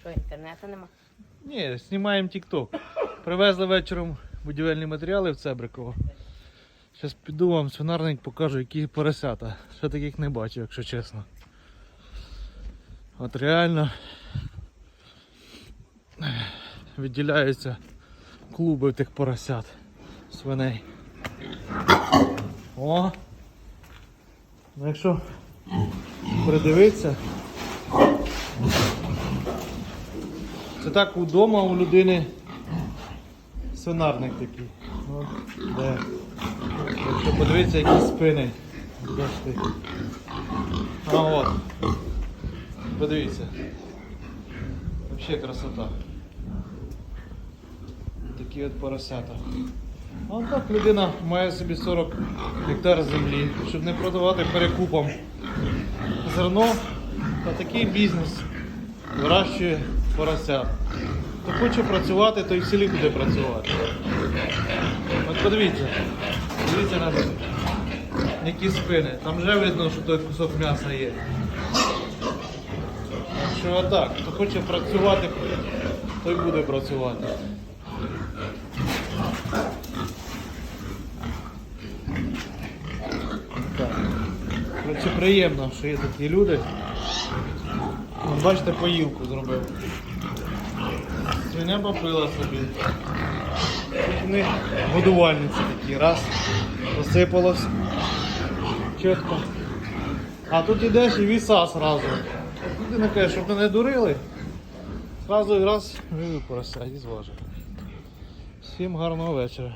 Що, інтернету нема? Ні, знімаємо тік-ток. Привезли вечором будівельні матеріали в Цебриково. Зараз піду вам свинарник покажу, які поросята. Ще таких не бачив, якщо чесно. От реально відділяються клуби тих поросят свиней. О! Ну якщо придивитися, це так удома у людини свинарник такий. От, де. Якщо подивитися, які спини. Бачите. А от. Подивіться. Взагалі красота. Такі от поросята. А так людина має собі 40 гектар землі, щоб не продавати перекупом зерно. Та такий бізнес вирощує поросят. Хто хоче працювати, той в селі буде працювати. От подивіться, дивіться на. Які спини. Там вже видно, що той кусок м'яса є. Що отак, хто хоче працювати, той буде працювати. Так. Коротше, приємно, що є такі люди. Бачите, поїлку зробив. Свиня попила собі. Тут вони годувальниці такі, раз, посипалось. Чітко. А тут ідеш і віса сразу. От людина каже, щоб мене дурили. Зразу і раз вивів порося і зважив. Всім гарного вечора.